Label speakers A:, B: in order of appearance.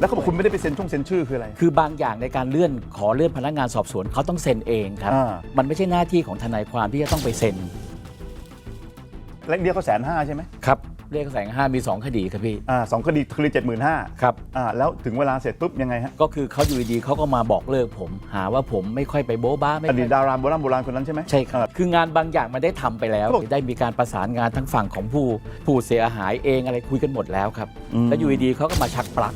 A: แล้วเขาบอกคุณไม่ได้ไปเซ็นช่องเซ็นชื่อคืออะไร
B: คือบางอย่างในการเลื่อนขอเลื่อนพนักงานสอบสวนเขาต้องเซ็นเองครับ
A: อ่า
B: มันไม่ใช่หน้าที่ของทนายความที่จะต้องไปเซ็น
A: และเดียวเขาแสนห้าใช่ไหม
B: ครับเรียกแสงห้ามีสองคดีครับพี่
A: อ่าสองคดีคดีเจ็ดหมื่นห้า
B: ครับ
A: อ่าแล้วถึงเวลาเสร็จปุ๊บยังไงฮะ
B: ก็คือเขาอยู่ดีๆเขาก็มาบอกเลิกผม หาว่าผมไม่ค่อยไปโบ๊ะบ้าไม่
A: อ
B: ค่
A: ดี
B: อ
A: ต
B: ย
A: ดาราโบราณโบราณคนนั้นใช่ไหม
B: ใช่ครับ คืองานบางอย่างมันได้ทำไปแล้ว
A: เขาบอก
B: ได้มีการประสานงานทั้งฝั่งของผู้ผู้เสียหายเองอะไรคุยกันหมดแล้วครับ
A: อืม
B: แล้วอยู่ดีๆเขาก็มาชักปลัก